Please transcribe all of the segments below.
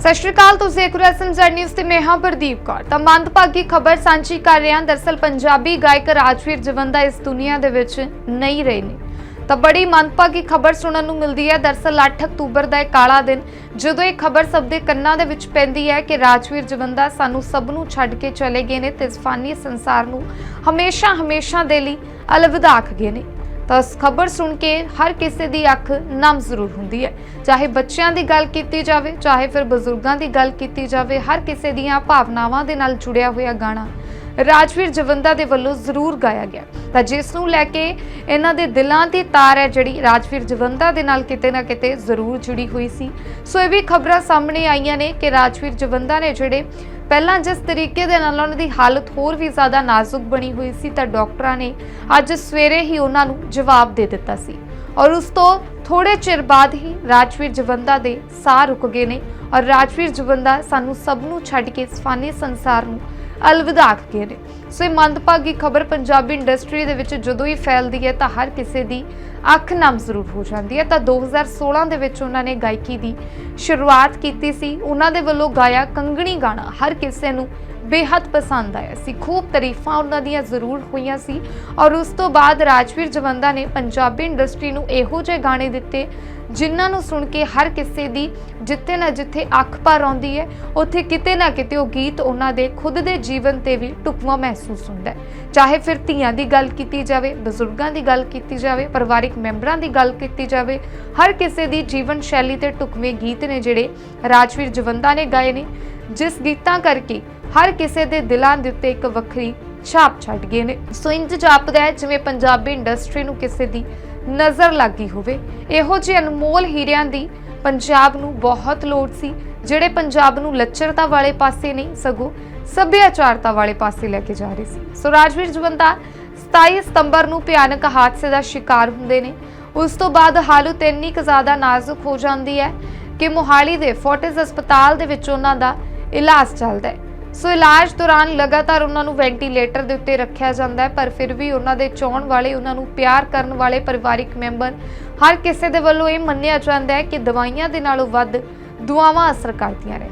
ਸਤਿ ਸ਼੍ਰੀ ਅਕਾਲ, ਤੁਸੀਂ ਦੇਖ ਰਹੇ ਹੋ ਐਸਐਮਜ਼ੈਡ ਨਿਊਜ਼ ਤੇ ਮੈਂ ਹਾਂ ਪ੍ਰਦੀਪ ਕੌਰ। ਤਾਂ ਮੰਦਭਾਗੀ ਖਬਰ ਸਾਂਝੀ ਕਰ ਰਹੇ ਹਾਂ। ਦਰਸਲ ਪੰਜਾਬੀ ਗਾਇਕ ਰਾਜਵੀਰ ਜਵੰਦਾ ਇਸ ਦੁਨੀਆ ਦੇ ਵਿੱਚ ਨਹੀਂ ਰਹੇ ਨੇ। ਤਾਂ ਬੜੀ ਮੰਦਭਾਗੀ ਖਬਰ ਸੁਣਨ ਨੂੰ ਮਿਲਦੀ ਹੈ। ਦਰਸਲ 8 ਅਕਤੂਬਰ ਦਾ ਇਹ ਕਾਲਾ ਦਿਨ, ਜਦੋਂ ਇਹ ਖਬਰ ਸਭ ਦੇ ਕੰਨਾਂ ਦੇ ਵਿੱਚ ਪੈਂਦੀ ਹੈ ਕਿ ਰਾਜਵੀਰ ਜਵੰਦਾ ਸਾਨੂੰ ਸਭ ਨੂੰ ਛੱਡ ਕੇ ਚਲੇ ਗਏ ਨੇ ਤੇ ਇਸ ਫਾਨੀ ਸੰਸਾਰ ਨੂੰ ਹਮੇਸ਼ਾ ਹਮੇਸ਼ਾ ਦੇ ਲਈ ਅਲਵਿਦਾ ਆਖ ਗਏ ਨੇ। ਤਾਂ ਖਬਰ ਸੁਣ ਕੇ ਹਰ ਕਿਸੇ ਦੀ ਅੱਖ ਨਮ ਜ਼ਰੂਰ ਹੁੰਦੀ ਹੈ। ਚਾਹੇ ਬੱਚਿਆਂ ਦੀ ਗੱਲ ਕੀਤੀ ਜਾਵੇ, ਚਾਹੇ ਫਿਰ ਬਜ਼ੁਰਗਾਂ ਦੀ ਗੱਲ ਕੀਤੀ ਜਾਵੇ, ਹਰ ਕਿਸੇ ਦੀਆਂ ਭਾਵਨਾਵਾਂ ਦੇ ਨਾਲ ਜੁੜਿਆ ਹੋਇਆ ਗਾਣਾ ਰਾਜਵੀਰ ਜਵੰਦਾ ਦੇ ਵੱਲੋਂ ਜ਼ਰੂਰ ਗਾਇਆ ਗਿਆ। ਤਾਂ ਜਿਸ ਨੂੰ ਲੈ ਕੇ ਇਹਨਾਂ ਦੇ ਦਿਲਾਂ ਦੀ ਤਾਰ ਹੈ ਜਿਹੜੀ ਰਾਜਵੀਰ ਜਵੰਦਾ ਦੇ ਨਾਲ ਕਿਤੇ ਨਾ ਕਿਤੇ ਜ਼ਰੂਰ ਜੁੜੀ ਹੋਈ ਸੀ। ਸੋ ਇਹ ਵੀ ਖਬਰਾਂ ਸਾਹਮਣੇ ਆਈਆਂ ਨੇ ਕਿ ਰਾਜਵੀਰ ਜਵੰਦਾ ਨੇ ਜਿਹੜੇ ਪਹਿਲਾਂ ਜਿਸ ਤਰੀਕੇ ਦੇ ਨਾਲ ਉਹਨਾਂ ਦੀ ਹਾਲਤ ਹੋਰ ਵੀ ਜ਼ਿਆਦਾ ਨਾਜ਼ੁਕ ਬਣੀ ਹੋਈ ਸੀ ਤਾਂ ਡਾਕਟਰਾਂ ਨੇ ਅੱਜ ਸਵੇਰੇ ਹੀ ਉਹਨਾਂ ਨੂੰ ਜਵਾਬ ਦੇ ਦਿੱਤਾ ਸੀ। ਔਰ ਉਸ ਤੋਂ ਥੋੜੇ ਚਿਰ ਬਾਅਦ ਹੀ ਰਾਜਵੀਰ ਜਵੰਦਾ ਦੇ ਸਾਹ ਰੁਕ ਗਏ ਨੇ। ਔਰ ਰਾਜਵੀਰ ਜਵੰਦਾ ਸਾਨੂੰ ਸਭ ਨੂੰ ਛੱਡ ਕੇ ਇਸ ਫਾਨੀ ਸੰਸਾਰ ਨੂੰ ਅਲਵਿਦਾ ਆਖ ਨੇ। ਸੋ ਇਹ ਮੰਦਭਾਗੀ ਖਬਰ ਪੰਜਾਬੀ ਇੰਡਸਟਰੀ ਦੇ ਵਿੱਚ ਜਦੋਂ ਹੀ ਫੈਲਦੀ ਹੈ ਤਾਂ ਹਰ ਕਿਸੇ ਦੀ ਅੱਖ ਨਾਮ ਜ਼ਰੂਰ ਹੋ ਜਾਂਦੀ ਹੈ। ਤਾਂ 2016 ਦੇ ਵਿੱਚ ਉਹਨਾਂ ਨੇ ਗਾਇਕੀ ਦੀ ਸ਼ੁਰੂਆਤ ਕੀਤੀ ਸੀ। ਉਹਨਾਂ ਦੇ ਵੱਲੋਂ ਗਾਇਆ ਕੰਗਣੀ ਗਾਣਾ। ਹਰ ਕਿਸੇ ਨੂੰ ਬੇਹੱਦ ਪਸੰਦ ਆਇਆ ਸੀ। ਖੂਬ ਤਾਰੀਫਾਂ ਉਹਨਾਂ ਦੀਆਂ ਜ਼ਰੂਰ ਹੋਈਆਂ ਸੀ ਔਰ ਉਸ ਤੋਂ ਬਾਅਦ ਰਾਜਵੀਰ ਜਵੰਦਾ ਨੇ ਪੰਜਾਬੀ ਇੰਡਸਟਰੀ ਨੂੰ ਇਹੋ ਜਿਹੇ ਗਾਣੇ ਦਿੱਤੇ ਜਿਨ੍ਹਾਂ ਨੂੰ ਸੁਣ ਕੇ ਹਰ ਕਿਸੇ ਦੀ ਜਿੱਥੇ ਨਾ ਜਿੱਥੇ ਅੱਖ ਭਰ ਆਉਂਦੀ ਹੈ, ਉੱਥੇ ਕਿਤੇ ਨਾ ਕਿਤੇ ਉਹ ਗੀਤ ਉਹਨਾਂ ਦੇ ਖੁਦ ਦੇ ਜੀਵਨ ਤੇ ਵੀ ਟੁਕਵਾ ਮਹਿਸੂਸ ਹੁੰਦਾ ਹੈ। ਚਾਹੇ ਫਿਰ ਧੀਆਂ ਦੀ ਗੱਲ ਕੀਤੀ ਜਾਵੇ, ਬਜ਼ੁਰਗਾਂ ਦੀ ਗੱਲ ਕੀਤੀ ਜਾਵੇ, ਪਰਿਵਾਰਿਕ ਮੈਂਬਰਾਂ ਦੀ ਗੱਲ ਕੀਤੀ ਜਾਵੇ, ਹਰ ਕਿਸੇ ਦੀ ਜੀਵਨ ਸ਼ੈਲੀ ਤੇ ਟੁਕਵੇਂ ਗੀਤ ਨੇ ਜਿਹੜੇ ਰਾਜਵੀਰ ਜਵੰਦਾ ਨੇ ਗਾਏ ਨੇ। ਜਿਸ ਗੀਤਾਂ ਕਰਕੇ ਹਰ ਕਿਸੇ ਦੇ ਦਿਲਾਂ ਦੇ ਉੱਤੇ ਇੱਕ ਵੱਖਰੀ ਛਾਪ ਛੱਡ ਗਏ ਨੇ। ਸੋ ਇੰਜ ਜਾਪਦਾ ਹੈ, ਜਿਵੇਂ ਪੰਜਾਬੀ ਇੰਡਸਟਰੀ ਨੂੰ ਕਿਸੇ ਦੀ ਨਜ਼ਰ ਲੱਗੀ ਹੋਵੇ। ਇਹੋ ਜਿਹੇ ਅਨਮੋਲ ਹੀਰਿਆਂ ਦੀ ਪੰਜਾਬ ਨੂੰ ਬਹੁਤ ਲੋੜ ਸੀ, ਜਿਹੜੇ ਪੰਜਾਬ ਨੂੰ ਲੱਚਰਤਾ ਵਾਲੇ ਪਾਸੇ ਨਹੀਂ, ਸਗੋਂ ਸੱਭਿਆਚਾਰਤਾ ਵਾਲੇ ਪਾਸੇ ਲੈ ਕੇ ਜਾ ਰਹੇ ਸੀ। ਸੋ ਰਾਜਵੀਰ ਜਵੰਦਾ 27 ਸਤੰਬਰ ਨੂੰ ਭਿਆਨਕ ਹਾਦਸੇ ਦਾ ਸ਼ਿਕਾਰ ਹੁੰਦੇ ਨੇ। ਉਸ ਤੋਂ ਬਾਅਦ ਹਾਲਤ ਇੰਨੀ ਕੁ ਜ਼ਿਆਦਾ ਨਾਜ਼ੁਕ ਹੋ ਜਾਂਦੀ ਹੈ ਕਿ ਮੋਹਾਲੀ ਦੇ ਫੋਰਟਿਸ ਹਸਪਤਾਲ ਦੇ ਵਿੱਚ ਉਹਨਾਂ ਦਾ ਇਲਾਜ ਚੱਲਦਾ ਹੈ। ਸੋ ਇਲਾਜ ਦੌਰਾਨ ਲਗਾਤਾਰ ਉਹਨਾਂ ਨੂੰ ਵੈਂਟੀਲੇਟਰ ਦੇ ਉੱਤੇ ਰੱਖਿਆ ਜਾਂਦਾ ਹੈ, ਪਰ ਫਿਰ ਵੀ ਉਹਨਾਂ ਦੇ ਚਾਹਣ ਵਾਲੇ, ਉਹਨਾਂ ਨੂੰ ਪਿਆਰ ਕਰਨ ਵਾਲੇ ਪਰਿਵਾਰਿਕ ਮੈਂਬਰ ਹਰ ਕਿਸੇ ਦੇ ਵੱਲੋਂ ਇਹ ਮੰਨਿਆ ਜਾਂਦਾ ਹੈ ਕਿ ਦਵਾਈਆਂ ਦੇ ਨਾਲੋਂ ਵੱਧ ਦੁਆਵਾਂ ਅਸਰ ਕਰਦੀਆਂ ਨੇ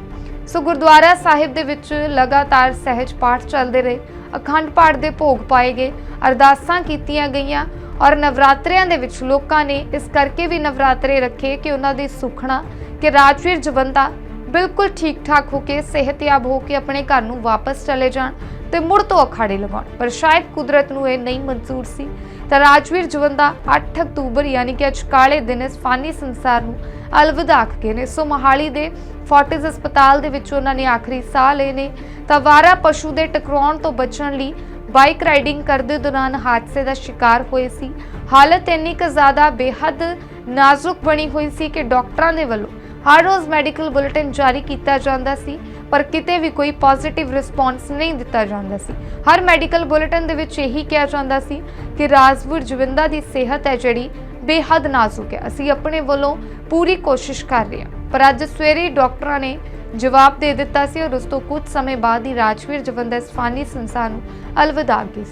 ਸੋ ਗੁਰਦੁਆਰਾ ਸਾਹਿਬ ਦੇ ਵਿੱਚ ਲਗਾਤਾਰ ਸਹਿਜ ਪਾਠ ਚੱਲਦੇ ਰਹੇ, ਅਖੰਡ ਪਾਠ ਦੇ ਭੋਗ ਪਾਏ ਗਏ, ਅਰਦਾਸਾਂ ਕੀਤੀਆਂ ਗਈਆਂ ਔਰ ਨਵਰਾਤਰਿਆਂ ਦੇ ਵਿੱਚ ਲੋਕਾਂ ਨੇ ਇਸ ਕਰਕੇ ਵੀ ਨਵਰਾਤਰੇ ਰੱਖੇ ਕਿ ਉਹਨਾਂ ਦੀ ਸੁਖਣਾ, ਕਿ ਰਾਜਵੀਰ ਜਵੰਦਾ ਬਿਲਕੁਲ ਠੀਕ ਠਾਕ ਹੋ ਕੇ, ਸਿਹਤਯਾਬ ਹੋ ਕੇ ਆਪਣੇ ਘਰ ਨੂੰ ਵਾਪਸ ਚਲੇ ਜਾਣ ਤੇ ਮੁੜ ਤੋਂ ਅਖਾੜੇ ਲਵਾਉਣ। ਪਰ ਸ਼ਾਇਦ ਕੁਦਰਤ ਨੂੰ ਇਹ ਨਹੀਂ ਮਨਜ਼ੂਰ ਸੀ। ਤਾਂ ਰਾਜਵੀਰ ਜਵੰਦਾ 8 ਅਕਤੂਬਰ ਯਾਨੀ ਕਿ ਅੱਜ ਕਾਲੇ ਦਿਨ ਇਸ ਫਾਨੀ ਸੰਸਾਰ ਨੂੰ ਅਲਵਿਦਾ ਆਖ ਗਏ ਨੇ। ਸੋ ਮੋਹਾਲੀ ਦੇ ਫੋਰਟਿਸ ਹਸਪਤਾਲ ਦੇ ਵਿੱਚ ਉਹਨਾਂ ਨੇ ਆਖਰੀ ਸਾਹ ਲਏ ਨੇ। ਤਾਂ ਵਾਰਾ ਪਸ਼ੂ ਦੇ ਟਕਰਾਉਣ ਤੋਂ ਬਚਣ ਲਈ ਬਾਈਕ ਰਾਈਡਿੰਗ ਕਰਦੇ ਦੌਰਾਨ ਹਾਦਸੇ ਦਾ ਸ਼ਿਕਾਰ ਹੋਏ ਸੀ। ਹਾਲਤ ਇੰਨੀ ਕੁ ਜ਼ਿਆਦਾ ਬੇਹੱਦ ਨਾਜ਼ੁਕ ਬਣੀ ਹੋਈ ਸੀ ਕਿ ਡਾਕਟਰਾਂ ਦੇ ਵੱਲੋਂ ਹਰ ਰੋਜ਼ ਮੈਡੀਕਲ ਬੁਲੇਟਿਨ ਜਾਰੀ ਕੀਤਾ ਜਾਂਦਾ ਸੀ, ਪਰ ਕਿਤੇ ਵੀ ਕੋਈ ਪੋਜ਼ਿਟਿਵ ਰਿਸਪੌਂਸ ਨਹੀਂ ਦਿੱਤਾ ਜਾਂਦਾ ਸੀ। ਹਰ ਮੈਡੀਕਲ ਬੁਲੇਟਿਨ ਦੇ ਵਿੱਚ ਇਹੀ ਕਿਹਾ ਜਾਂਦਾ ਸੀ ਕਿ ਰਾਜਵੀਰ ਜਵਿੰਦਾ ਦੀ ਸਿਹਤ ਹੈ ਜਿਹੜੀ ਬੇਹੱਦ ਨਾਜ਼ੁਕ ਹੈ। ਅਸੀਂ ਆਪਣੇ ਵੱਲੋਂ ਪੂਰੀ ਕੋਸ਼ਿਸ਼ ਕਰ ਰਹੇ ਹਾਂ। ਪਰ ਅੱਜ ਸਵੇਰੇ ਡਾਕਟਰਾਂ ਨੇ ਜਵਾਬ ਦੇ ਦਿੱਤਾ ਸੀ ਔਰ ਉਸ ਤੋਂ ਕੁਝ ਸਮੇਂ ਬਾਅਦ ਹੀ ਰਾਜਵੀਰ ਜਵੰਦਾ ਇਸ ਫਾਨੀ ਸੰਸਾਰ ਨੂੰ ਅਲਵਿਦਾ ਗਈ ਸੀ।